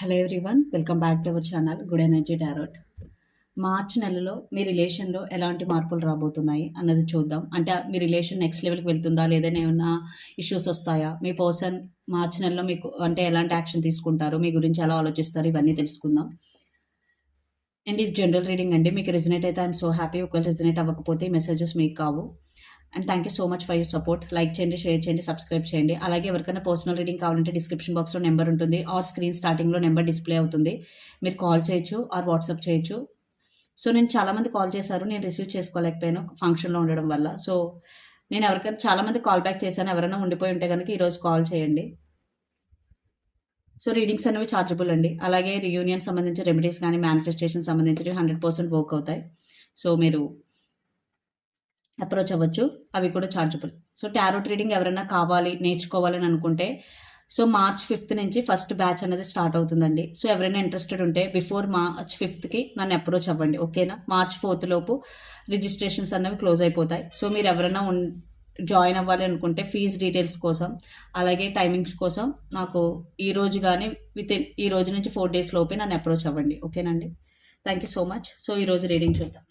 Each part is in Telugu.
Hello everyone welcome back to our channel good energy tarot March నెలలో మీ రిలేషన్లో ఎలాంటి మార్పులు రాబోతున్నాయి అన్నది చూద్దాం. అంటే మీ రిలేషన్ నెక్స్ట్ లెవెల్కి వెళ్తుందా? లేదని ఏమైనా ఇష్యూస్ వస్తాయా? మీ పర్సన్ మార్చ్ నెలలో మీకు అంటే ఎలాంటి యాక్షన్ తీసుకుంటారు? మీ గురించి ఎలా ఆలోచిస్తారు? ఇవన్నీ తెలుసుకుందాం. అండ్ ఇది జనరల్ రీడింగ్ అండి. మీకు రిజనేట్ అయితే ఐఎమ్ సో హ్యాపీ ఒకవేళ రిజనేట్ అవ్వకపోతే మెసేజెస్ మీకు కావు. And thank you so much for your support like చేయండి షేర్ చేయండి సబ్స్క్రైబ్ చేయండి. అలాగే ఎవరికైనా పర్సనల్ రీడింగ్ కావాలంటే డిస్క్రిప్షన్ బాక్స్లో నెంబర్ ఉంటుంది. ఆర్ స్క్రీన్ స్టార్టింగ్లో నెంబర్ డిస్ప్లే అవుతుంది. మీరు కాల్ చేయొచ్చు ఆర్ వాట్సాప్ చేయొచ్చు. సో నేను చాలామంది కాల్ చేశారు. నేను రిసీవ్ చేసుకోలేకపోయాను ఫంక్షన్లో ఉండడం వల్ల. సో నేను ఎవరికైనా చాలామంది కాల్ బ్యాక్ చేశాను. ఎవరైనా ఉండిపోయి ఉంటే కనుక ఈరోజు కాల్ చేయండి. సో రీడింగ్స్ అనేవి చార్జబుల్ అండి. అలాగే రియూనియన్ సంబంధించి రెమెడీస్ కానీ మేనిఫెస్టేషన్ సంబంధించి హండ్రెడ్ పర్సెంట్ వర్క్ అవుతాయి. సో మీరు అప్రోచ్ అవ్వచ్చు. అవి కూడా ఛార్జబుల్ సో టారో ట్రేడింగ్ ఎవరైనా కావాలి నేర్చుకోవాలని అనుకుంటే సో మార్చ్ ఫిఫ్త్ నుంచి ఫస్ట్ బ్యాచ్ అనేది స్టార్ట్ అవుతుందండి. సో ఎవరైనా ఇంట్రెస్టెడ్ ఉంటే బిఫోర్ మార్చ్ ఫిఫ్త్కి నన్ను అప్రోచ్ అవ్వండి. ఓకేనా? మార్చ్ ఫోర్త్ లోపు రిజిస్ట్రేషన్స్ అనేవి క్లోజ్ అయిపోతాయి. సో మీరు ఎవరైనా ఉన్ జాయిన్ అవ్వాలి అనుకుంటే ఫీజ్ డీటెయిల్స్ కోసం అలాగే టైమింగ్స్ కోసం నాకు ఈ రోజు కానీ విత్ ఇన్ ఈ రోజు నుంచి ఫోర్ డేస్ లోపే నన్ను అప్రోచ్ అవ్వండి. ఓకేనండి? Thank you so much so ఈరోజు రీడింగ్ చూద్దాం.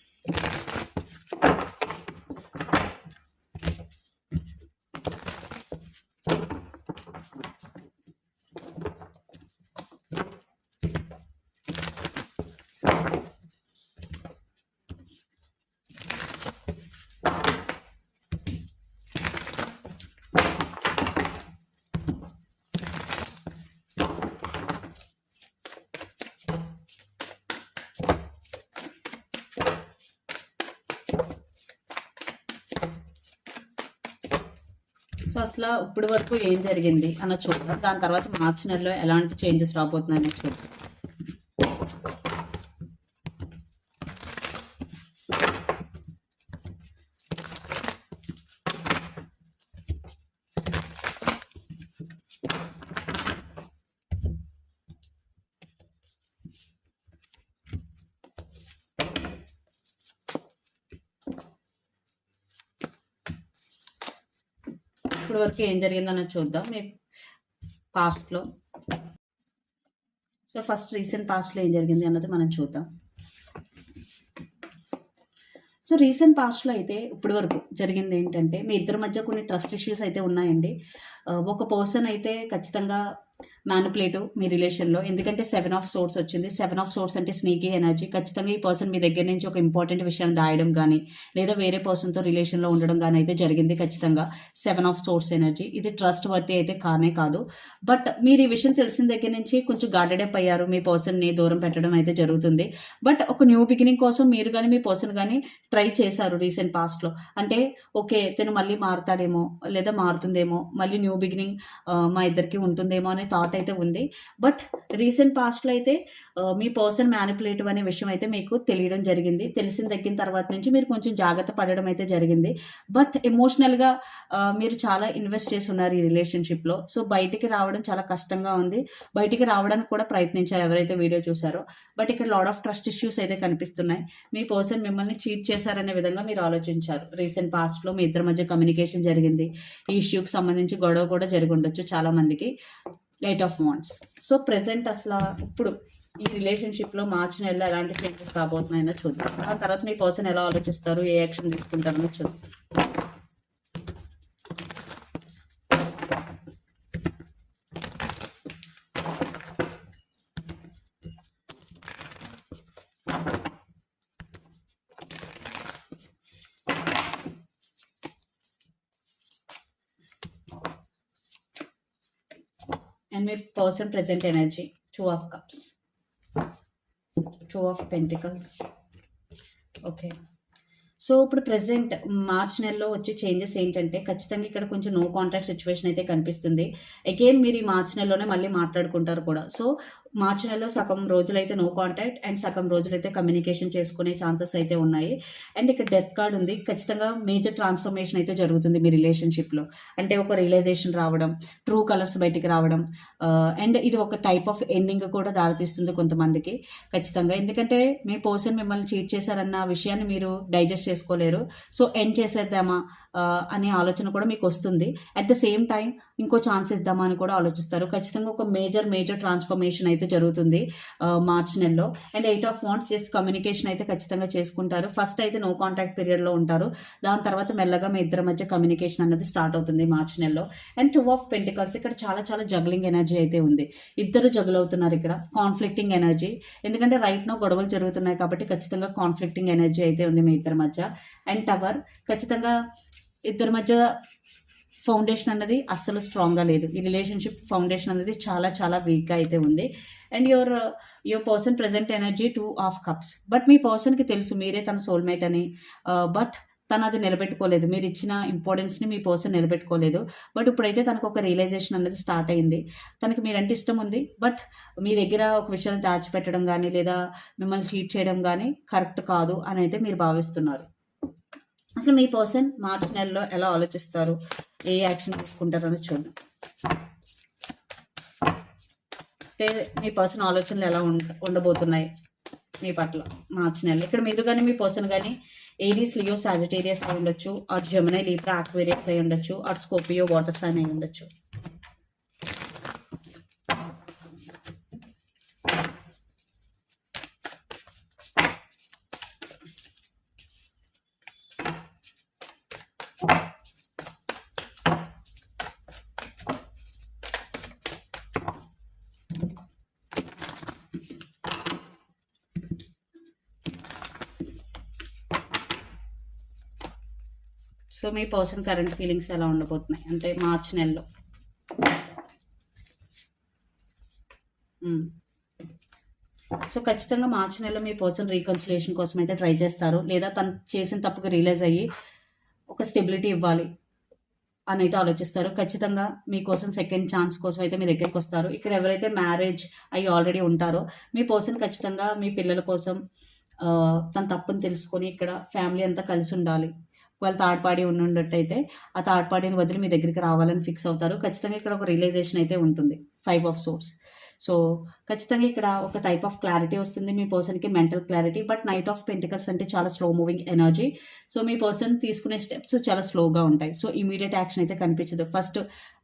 సో అసలు ఇప్పటి వరకు ఏం జరిగింది అన్న చూద్దాం. దాని తర్వాత మార్చి నెలలో ఎలాంటి చేంజెస్ రాబోతున్నాయని చూద్దాం. ఇప్పుడు వరకు ఏం జరిగిందన్న చూద్దాం. మీ పాస్ట్లో. సో ఫస్ట్ రీసెంట్ పాస్ట్లో ఏం జరిగింది అన్నది మనం చూద్దాం. సో రీసెంట్ పాస్ట్లో అయితే ఇప్పటి వరకు జరిగింది ఏంటంటే మీ ఇద్దరి మధ్య కొన్ని ట్రస్ట్ ఇష్యూస్ అయితే ఉన్నాయండి. ఒక పర్సన్ అయితే ఖచ్చితంగా మ్యానిపులేటివ్ మీ రిలేషన్లో. ఎందుకంటే సెవెన్ ఆఫ్ సోర్స్ వచ్చింది. సెవెన్ ఆఫ్ సోర్స్ అంటే స్నీకీ ఎనర్జీ. ఖచ్చితంగా ఈ పర్సన్ మీ దగ్గర నుంచి ఒక ఇంపార్టెంట్ విషయాన్ని దాయడం కానీ లేదా వేరే పర్సన్తో రిలేషన్లో ఉండడం కానీ అయితే జరిగింది ఖచ్చితంగా. Seven of swords energy. ఇది ట్రస్ట్ వర్తి అయితే కానే కాదు. బట్ మీరు ఈ విషయం తెలిసిన దగ్గర నుంచి కొంచెం గార్డెడ్ అప్ అయ్యారు. మీ పర్సన్ని దూరం పెట్టడం అయితే జరుగుతుంది. బట్ ఒక న్యూ బిగినింగ్ కోసం మీరు కానీ మీ పర్సన్ కానీ ట్రై చేశారు రీసెంట్ పాస్ట్లో. అంటే ఓకే తను మళ్ళీ మారుతాడేమో లేదా మారుతుందేమో మళ్ళీ న్యూ బిగినింగ్ మా ఇద్దరికి ఉంటుందేమో అనే థాట్ అయితే ఉంది. బట్ రీసెంట్ పాస్ట్లో అయితే మీ పర్సన్ మ్యానిపులేటివ్ అనే విషయం అయితే మీకు తెలియడం జరిగింది. తెలిసిన దక్కిన తర్వాత నుంచి మీరు కొంచెం జాగ్రత్త పడడం అయితే జరిగింది. బట్ ఎమోషనల్గా మీరు చాలా ఇన్వెస్ట్ చేసి ఉన్నారు ఈ రిలేషన్షిప్లో సో బయటికి రావడం చాలా కష్టంగా ఉంది. బయటికి రావడానికి కూడా ప్రయత్నించారు ఎవరైతే వీడియో చూసారో బట్ ఇక్కడ లాడ్ ఆఫ్ ట్రస్ట్ ఇష్యూస్ అయితే కనిపిస్తున్నాయి. మీ పర్సన్ మిమ్మల్ని చీట్ చేశారనే విధంగా మీరు ఆలోచించారు. రీసెంట్ పాస్ట్లో మీ ఇద్దరి మధ్య కమ్యూనికేషన్ జరిగింది. ఈ ఇష్యూకి సంబంధించి గొడవ కూడా జరిగి ఉండొచ్చు చాలామందికి. మందికి eight of wands. So present అసలు ఇప్పుడు ఈ రిలేషన్షిప్లో మార్చి నెలలో ఎలాంటి చేంజెస్ రాబోతున్నాయో చూద్దాం. ఆ తర్వాత మీ పర్సన్ ఎలా ఆలోచిస్తారు ఏ యాక్షన్ తీసుకుంటారో చూద్దాం. And me person present energy. Two of cups two of pentacles okay so ఇప్పుడు ప్రెసెంట్ మార్చ్ నెలలో వచ్చే చేంజెస్ ఏంటంటే ఖచ్చితంగా ఇక్కడ కొంచెం నో కాంటాక్ట్ సిచ్యువేషన్ అయితే కనిపిస్తుంది. అగైన్ మీరు ఈ మార్చ్ నెలలోనే మళ్ళీ మాట్లాడుకుంటారు కూడా. సో మార్చి నెలలో సగం రోజులైతే నో కాంటాక్ట్ అండ్ సగం రోజులైతే కమ్యూనికేషన్ చేసుకునే ఛాన్సెస్ అయితే ఉన్నాయి. అండ్ ఇక్కడ డెత్ కార్డ్ ఉంది. ఖచ్చితంగా మేజర్ ట్రాన్స్ఫర్మేషన్ అయితే జరుగుతుంది మీ రిలేషన్షిప్లో అంటే ఒక రియలైజేషన్ రావడం ట్రూ కలర్స్ బయటికి రావడం uh, అండ్ ఇది ఒక టైప్ ఆఫ్ ఎండింగ్ కూడా దారితీస్తుంది కొంతమందికి ఖచ్చితంగా. ఎందుకంటే మీ పర్సన్ మిమ్మల్ని చీట్ చేశారన్న విషయాన్ని మీరు డైజెస్ట్ చేసుకోలేరు. సో ఎండ్ చేసేద్దామా uh, అనే ఆలోచన కూడా మీకు వస్తుంది. అట్ ద సేమ్ టైం ఇంకో ఛాన్స్ ఇద్దామా అని కూడా ఆలోచిస్తారు. ఖచ్చితంగా ఒక మేజర్ మేజర్ ట్రాన్స్ఫర్మేషన్ అయితే అయితే జరుగుతుంది మార్చ్ నెలలో. And eight of wands just communication అయితే ఖచ్చితంగా చేసుకుంటారు. ఫస్ట్ అయితే నో కాంటాక్ట్ పీరియడ్లో ఉంటారు. దాని తర్వాత మెల్లగా మీ ఇద్దరి మధ్య కమ్యూనికేషన్ అన్నది స్టార్ట్ అవుతుంది మార్చ్ నెలలో. అండ్ టూ ఆఫ్ పెంటికల్స్ ఇక్కడ చాలా చాలా జగ్లింగ్ ఎనర్జీ అయితే ఉంది. ఇద్దరు జగులు అవుతున్నారు ఇక్కడ. Conflicting energy. ఎందుకంటే రైట్ నో గొడవలు జరుగుతున్నాయి కాబట్టి ఖచ్చితంగా కాన్ఫ్లిక్టింగ్ ఎనర్జీ అయితే ఉంది మీ ఇద్దరి మధ్య. అండ్ టవర్ ఖచ్చితంగా ఇద్దరి మధ్య ఫౌండేషన్ అన్నది అస్సలు స్ట్రాంగ్గా లేదు. ఈ రిలేషన్షిప్ ఫౌండేషన్ అనేది చాలా చాలా వీక్గా అయితే ఉంది. And your your person present energy two of cups. But మీ పర్సన్కి తెలుసు మీరే తన సోల్మేట్ అని. బట్ తను అది నిలబెట్టుకోలేదు. మీరు ఇచ్చిన ఇంపార్టెన్స్ని మీ పర్సన్ నిలబెట్టుకోలేదు. బట్ ఇప్పుడైతే తనకు ఒక రియలైజేషన్ అనేది స్టార్ట్ అయింది. తనకి మీరంటే ఇష్టం ఉంది. బట్ మీ దగ్గర ఒక విషయాన్ని దాచిపెట్టడం కానీ లేదా మిమ్మల్ని చీట్ చేయడం కానీ కరెక్ట్ కాదు అని అయితే మీరు భావిస్తున్నారు. అసలు మీ పర్సన్ మార్చ్ నెలలో ఎలా ఆలోచిస్తారు? ఏ యాక్షన్ తీసుకుంటారని అని చూద్దాం. అంటే మీ పర్సన్ ఆలోచనలు ఎలా ఉండ ఉండబోతున్నాయి మీ పట్ల మార్చి నెల ఇక్కడ మీరు కానీ మీ పర్సన్ కానీ ఏరీస్ లియో సాజిటేరియస్ అయి ఉండొచ్చు ఆర్ జమినై లీప్రా ఆక్వేరియస్ అయి ఉండొచ్చు ఆర్ స్కోపియో వాటర్ సైన్ అయి ఉండొచ్చు. సో మీ పర్సన్ కరెంట్ ఫీలింగ్స్ ఎలా ఉండబోతున్నాయి? అంటే మార్చ్ నెలలో. సో ఖచ్చితంగా మార్చి నెలలో మీ పర్సన్ రీకన్సిలేషన్ కోసం అయితే ట్రై చేస్తారు. లేదా తను చేసిన తప్పుకు రియలైజ్ అయ్యి ఒక స్టెబిలిటీ ఇవ్వాలి అని అయితే ఆలోచిస్తారు. ఖచ్చితంగా మీకోసం సెకండ్ ఛాన్స్ కోసం అయితే మీ దగ్గరికి వస్తారు. ఇక్కడ ఎవరైతే మ్యారేజ్ అయ్యి ఆల్రెడీ ఉంటారో మీ పర్సన్ ఖచ్చితంగా మీ పిల్లల కోసం తన తప్పుని తెలుసుకొని ఇక్కడ ఫ్యామిలీ అంతా కలిసి ఉండాలి. వాళ్ళు థర్డ్ పార్టీ ఉన్నట్టయితే ఆ థర్డ్ పార్టీని వదిలి మీ దగ్గరికి రావాలని ఫిక్స్ అవుతారు. ఖచ్చితంగా ఇక్కడ ఒక రియలైజేషన్ అయితే ఉంటుంది. ఫైవ్ ఆఫ్ సోర్స్ సో ఖచ్చితంగా ఇక్కడ ఒక టైప్ ఆఫ్ క్లారిటీ వస్తుంది. మీ పర్సన్కి mental clarity but knight of pentacles అంటే చాలా స్లో మూవింగ్ ఎనర్జీ సో మీ పర్సన్ తీసుకునే స్టెప్స్ చాలా స్లోగా ఉంటాయి. సో ఇమీడియట్ యాక్షన్ అయితే కనిపించదు. ఫస్ట్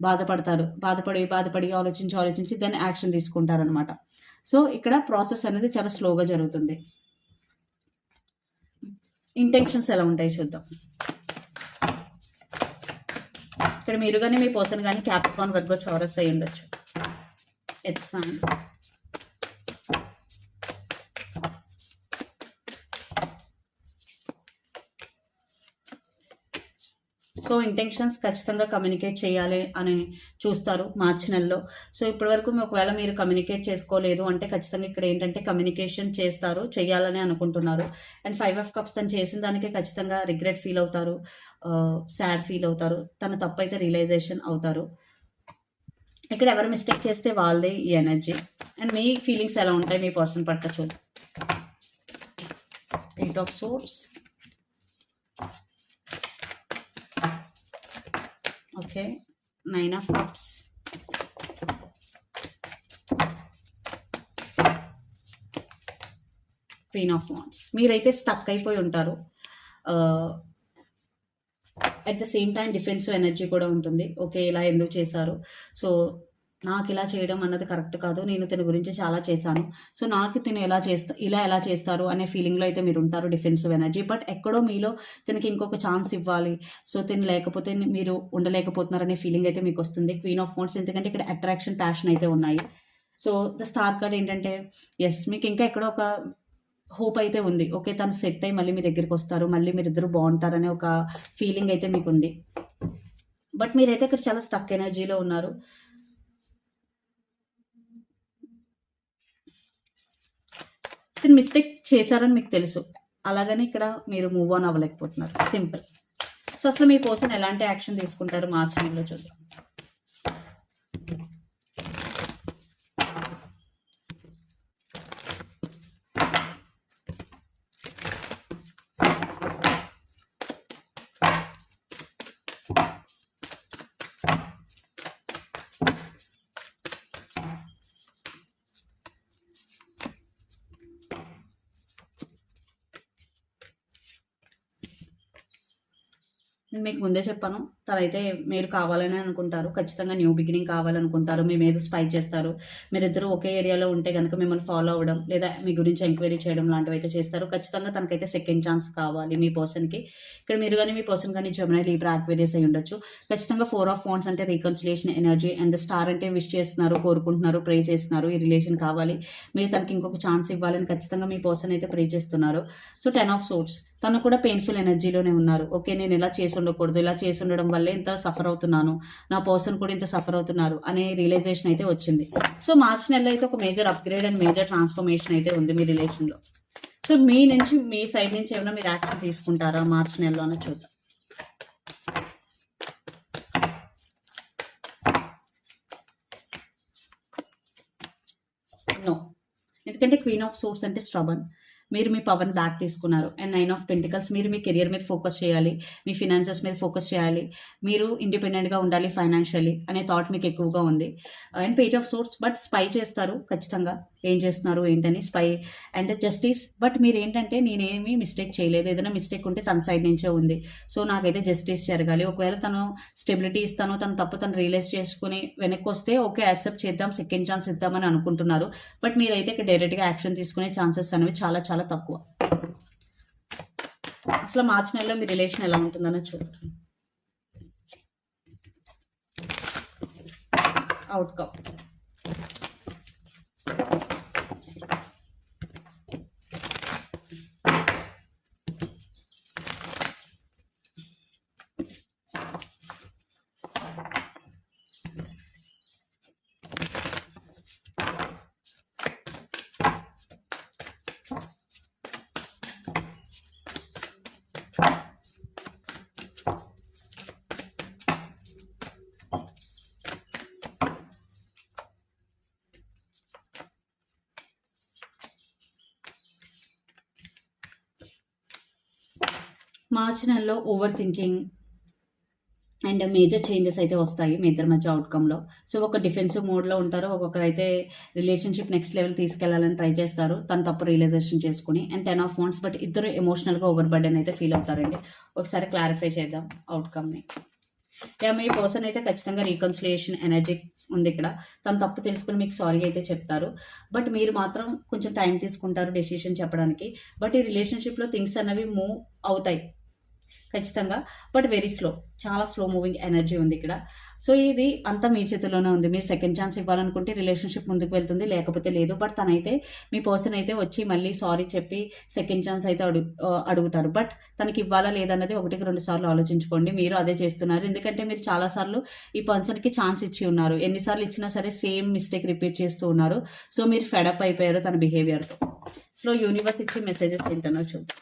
బాధపడతారు. బాధపడి బాధపడి ఆలోచించి ఆలోచించి దాన్ని యాక్షన్ తీసుకుంటారు అనమాట సో ఇక్కడ ప్రాసెస్ అనేది చాలా స్లోగా జరుగుతుంది. ఇంటెన్షన్స్ ఎలా ఉంటాయి చూద్దాం. ఇక్కడ మీరు కానీ మీ పర్సన్ కానీ క్యాప్కాన్ వర్గో చౌరస్ అయి ఉండొచ్చు. ఇట్స్ సో ఇంటెన్షన్స్ ఖచ్చితంగా కమ్యూనికేట్ చేయాలి అని చూస్తారు మార్చి నెలలో. సో ఇప్పటివరకు ఒకవేళ మీరు కమ్యూనికేట్ చేసుకోలేదు అంటే ఖచ్చితంగా ఇక్కడ ఏంటంటే కమ్యూనికేషన్ చేస్తారు చేయాలని అనుకుంటున్నారు. అండ్ ఫైవ్ ఆఫ్ కప్స్ తను చేసిన దానికే ఖచ్చితంగా రిగ్రెట్ ఫీల్ అవుతారు uh, సాడ్ ఫీల్ అవుతారు తన తప్పు అయితే రియలైజేషన్ అవుతారు. ఇక్కడ ఎవరు మిస్టేక్ చేస్తే వాళ్ళదే ఈ ఎనర్జీ అండ్ మీ ఫీలింగ్స్ ఎలా ఉంటాయి? మీ పర్సన్ పట్ల చూద్దాం. Eight of swords okay. Nine of cups. Queen of wands మీరైతే స్టక్ అయిపోయి ఉంటారు. At the same time defensive energy కూడా ఉంటుంది. ఓకే ఇలా ఎందుకు చేశారు? సో నాకు ఇలా చేయడం అన్నది కరెక్ట్ కాదు. నేను తన గురించి చాలా చేశాను. సో నాకు తిను ఎలా చేస్తా ఇలా ఎలా చేస్తారు అనే ఫీలింగ్లో అయితే మీరు ఉంటారు డిఫెన్సివ్ ఎనర్జీ. బట్ ఎక్కడో మీలో తనకి ఇంకొక ఛాన్స్ ఇవ్వాలి. సో తిను లేకపోతే మీరు ఉండలేకపోతున్నారనే ఫీలింగ్ అయితే మీకు వస్తుంది క్వీన్ ఆఫ్ మోడ్స్ ఎందుకంటే ఇక్కడ అట్రాక్షన్ ప్యాషన్ అయితే ఉన్నాయి. సో ద స్టార్ కార్డ్ ఏంటంటే ఎస్ మీకు ఇంకా ఎక్కడో ఒక హోప్ అయితే ఉంది. ఓకే తను సెట్ అయ్యి మళ్ళీ మీ దగ్గరికి వస్తారు. మళ్ళీ మీరు ఇద్దరు బాగుంటారనే ఒక ఫీలింగ్ అయితే మీకు ఉంది బట్ మీరైతే ఇక్కడ చాలా స్టక్ ఎనర్జీలో ఉన్నారు. తను మిస్టేక్ చేశారని మీకు తెలుసు. అలాగని ఇక్కడ మీరు మూవ్ ఆన్ అవ్వలేకపోతున్నారు. సింపుల్ సో అసలు మీ పర్సన్ ఎలాంటి యాక్షన్ తీసుకుంటారు మా ఛానల్లో చూద్దాం. నేను మీకు ముందే చెప్పాను. తనైతే మీరు కావాలని అనుకుంటారు. ఖచ్చితంగా న్యూ బిగినింగ్ కావాలనుకుంటారు. మీ మీద స్పై చేస్తారు. మీరిద్దరూ ఒకే ఏరియాలో ఉంటే కనుక మిమ్మల్ని ఫాలో అవ్వడం లేదా మీ గురించి ఎంక్వైరీ చేయడం లాంటివి అయితే చేస్తారు. ఖచ్చితంగా తనకైతే సెకండ్ ఛాన్స్ కావాలి మీ పర్సన్కి ఇక్కడ మీరు కానీ మీ పర్సన్ కానీ జమునై లీబ్రా యాక్వేరియస్ అయి ఉండొచ్చు. ఖచ్చితంగా ఫోర్ ఆఫ్ ఫోన్స్ అంటే రీకన్సిలేషన్ ఎనర్జీ అండ్ స్టార్ అంటే విష్ చేస్తున్నారు కోరుకుంటున్నారు ప్రే చేస్తున్నారు. ఈ రిలేషన్ కావాలి. మీరు తనకి ఇంకొక ఛాన్స్ ఇవ్వాలని ఖచ్చితంగా మీ పర్సన్ అయితే ప్రే చేస్తున్నారు. సో టెన్ ఆఫ్ సోర్ట్స్ తను కూడా పెయిన్ఫుల్ ఎనర్జీలోనే ఉన్నారు. ఓకే నేను ఇలా చేసి ఉండకూడదు. ఇలా చేసి ఉండడం వల్లే ఇంత సఫర్ అవుతున్నాను. నా పర్సన్ కూడా ఇంత సఫర్ అవుతున్నారు. అనే రియలైజేషన్ అయితే వచ్చింది. సో మార్చ్ నెలలో అయితే ఒక major upgrade and major transformation అయితే ఉంది మీ రిలేషన్లో సో మీ నుంచి మీ సైడ్ నుంచి ఏమైనా మీరు యాక్షన్ తీసుకుంటారా మార్చ్ నెలలో అని చూద్దాం నో ఎందుకంటే క్వీన్ ఆఫ్ సోర్స్ అంటే స్ట్రబన్ మీరు మీ పవర్ని బ్యాక్ తీసుకున్నారు. అండ్ నైన్ ఆఫ్ పెంటికల్స్ మీరు మీ కెరియర్ మీద ఫోకస్ చేయాలి. మీ ఫినాన్సెస్ మీద ఫోకస్ చేయాలి. మీరు ఇండిపెండెంట్గా ఉండాలి ఫైనాన్షియలీ అనే థాట్ మీకు ఎక్కువగా ఉంది. And page of swords but spy చేస్తారు ఖచ్చితంగా. ఏం చేస్తున్నారు ఏంటని స్పై అండ్ జస్టిస్ బట్ మీరు ఏంటంటే నేనేమి మిస్టేక్ చేయలేదు. ఏదైనా మిస్టేక్ ఉంటే తన సైడ్ నుంచే ఉంది. సో నాకైతే జస్టిస్ జరగాలి. ఒకవేళ తను స్టెబిలిటీ ఇస్తాను తను తప్పు తను రియలైజ్ చేసుకుని వెనక్కి వస్తే ఓకే యాక్సెప్ట్ చేద్దాం సెకండ్ ఛాన్స్ ఇద్దామని అనుకుంటున్నారు. బట్ మీరైతే ఇక్కడ డైరెక్ట్గా యాక్షన్ తీసుకునే ఛాన్సెస్ అనేవి చాలా చాలా తక్కువ. అసలు మార్చి నెలలో మీ రిలేషన్ ఎలా ఉంటుందనో చూద్దాం. అవుట్కమ్ మార్చి నెలలో over thinking and major changes అయితే వస్తాయి మీ ఇద్దరి మధ్య అవుట్కంలో సో ఒక డిఫెన్సివ్ మోడ్లో ఉంటారు. ఒక్కొక్కరైతే అయితే రిలేషన్షిప్ నెక్స్ట్ లెవెల్ తీసుకెళ్ళాలని ట్రై చేస్తారు. తను తప్పు రియలైజేషన్ చేసుకుని అండ్ టెన్ ఆఫ్ ఫోన్స్ బట్ ఇద్దరు ఎమోషనల్గా ఓవర్ బర్డెన్ అయితే ఫీల్ అవుతారండి. ఒకసారి క్లారిఫై చేద్దాం అవుట్కమ్ని యా మీ పర్సన్ అయితే ఖచ్చితంగా రీకన్సిలియేషన్ ఎనర్జీ ఉంది ఇక్కడ. తను తప్పు తెలుసుకుని మీకు సారీ అయితే చెప్తారు. బట్ మీరు మాత్రం కొంచెం టైం తీసుకుంటారు డెసిషన్ చెప్పడానికి. బట్ ఈ రిలేషన్షిప్లో థింగ్స్ అనేవి మూవ్ అవుతాయి. ఖచ్చితంగా బట్ వెరీ స్లో చాలా స్లో మూవింగ్ ఎనర్జీ ఉంది ఇక్కడ. సో ఇది అంతా మీ చేతిలోనే ఉంది. మీరు సెకండ్ ఛాన్స్ ఇవ్వాలనుకుంటే రిలేషన్షిప్ ముందుకు వెళ్తుంది లేకపోతే లేదు. బట్ తనైతే మీ పర్సన్ అయితే వచ్చి మళ్ళీ సారీ చెప్పి సెకండ్ ఛాన్స్ అయితే అడుగు అడుగుతారు. బట్ తనకి ఇవ్వాలా లేదన్నది ఒకటికి రెండు సార్లు ఆలోచించుకోండి. మీరు అదే చేస్తున్నారు. ఎందుకంటే మీరు చాలాసార్లు ఈ పర్సన్కి ఛాన్స్ ఇచ్చి ఉన్నారు. ఎన్నిసార్లు ఇచ్చినా సరే సేమ్ మిస్టేక్ రిపీట్ చేస్తూ ఉన్నారు. సో మీరు ఫెడప్ అయిపోయారు తన బిహేవియర్తో సో యూనివర్స్ ఇచ్చే మెసేజెస్ ఏంటనో చూద్దాం.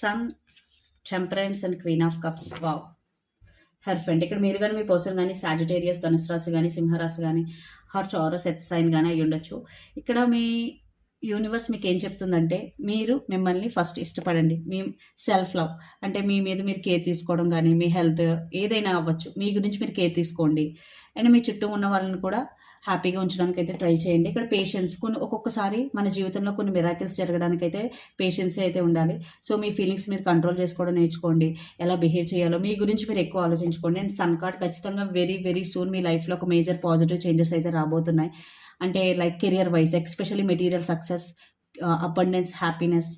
Sun temperance and queen of cups. Wow. Her friend ఇక్కడ మీరు కానీ మీ పర్సన్ కానీ సాజిటేరియస్ ధనుసు రాశి కానీ సింహరాశి కానీ హర్ చౌరస్ ఎత్ సైన్ కానీ అయ్యి ఉండొచ్చు. ఇక్కడ మీ యూనివర్స్ మీకు ఏం చెప్తుందంటే మీరు మిమ్మల్ని ఫస్ట్ ఇష్టపడండి. మీ సెల్ఫ్ లవ్ అంటే మీ మీద మీరు కేర్ తీసుకోవడం కానీ మీ హెల్త్ ఏదైనా అవ్వచ్చు. మీ గురించి మీరు కేర్ తీసుకోండి. అండ్ మీ చుట్టూ ఉన్న వాళ్ళని కూడా హ్యాపీగా ఉంచడానికి అయితే ట్రై చేయండి. ఇక్కడ పేషెన్స్ కొన్ని ఒక్కొక్కసారి మన జీవితంలో కొన్ని మిరాకిల్స్ జరగడానికి అయితే పేషెన్స్ అయితే ఉండాలి. సో మీ ఫీలింగ్స్ మీరు కంట్రోల్ చేసుకోవడం నేర్చుకోండి. ఎలా బిహేవ్ చేయాలో మీ గురించి మీరు ఎక్కువ ఆలోచించుకోండి. అండ్ సన్ కార్డ్ ఖచ్చితంగా వెరీ వెరీ సూన్ మీ లైఫ్లో ఒక మేజర్ పాజిటివ్ చేంజెస్ అయితే రాబోతున్నాయి. అంటే like career wise especially material success abundance happiness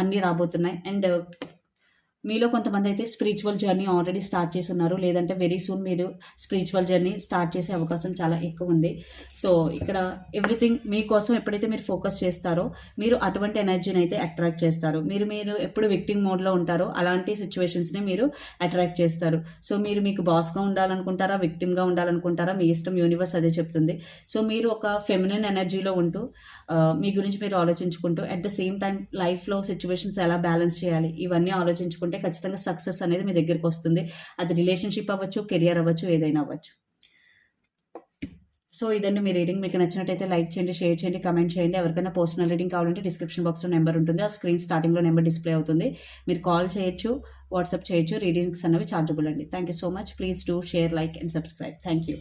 అన్నీ రాబోతున్నాయి. అండ్ మీలో కొంతమంది అయితే స్పిరిచువల్ జర్నీ ఆల్రెడీ స్టార్ట్ చేసి ఉన్నారు. లేదంటే వెరీ సూన్ మీరు స్పిరిచువల్ జర్నీ స్టార్ట్ చేసే అవకాశం చాలా ఎక్కువ ఉంది. సో ఇక్కడ ఎవ్రీథింగ్ మీకోసం ఎప్పుడైతే మీరు ఫోకస్ చేస్తారో మీరు అటువంటి ఎనర్జీని అయితే అట్రాక్ట్ చేస్తారు. మీరు మీరు ఎప్పుడు విక్టింగ్ మోడ్లో ఉంటారో అలాంటి సిచ్యువేషన్స్ని మీరు అట్రాక్ట్ చేస్తారు. సో మీరు మీకు బాస్గా ఉండాలనుకుంటారా విక్టిమ్గా ఉండాలనుకుంటారా మీ ఇష్టం యూనివర్స్ అదే చెప్తుంది. సో మీరు ఒక ఫెమినైన్ ఎనర్జీలో ఉంటూ మీ గురించి మీరు ఆలోచించుకుంటూ అట్ ద సేమ్ టైం లైఫ్లో సిచ్యువేషన్స్ ఎలా బ్యాలెన్స్ చేయాలి ఇవన్నీ ఆలోచించుకుంటూ ఖచ్చితంగా సక్సెస్ అనేది మీ దగ్గరికి వస్తుంది. అది రిలేషన్షిప్ అవ్వచ్చు కెరియర్ అవ్వచ్చు ఏదైనా అవ్వచ్చు. సో ఇదండి మీ రీడింగ్ మీకు నచ్చినట్టయితే లైక్ చేయండి షేర్ చేయండి కమెంట్ చేయండి. ఎవరికైనా పర్సనల్ రీడింగ్ కావాలంటే డిస్క్రిప్షన్ బాక్స్లో నెంబర్ ఉంటుంది. ఆ స్క్రీన్ స్టార్టింగ్లో నెంబర్ డిస్ప్లే అవుతుంది. మీరు కాల్ చేయొచ్చు వాట్సాప్ చేయొచ్చు. రీడింగ్స్ అనేవి చార్జబుల్ అండి. Thank you so much please do share like and subscribe thank you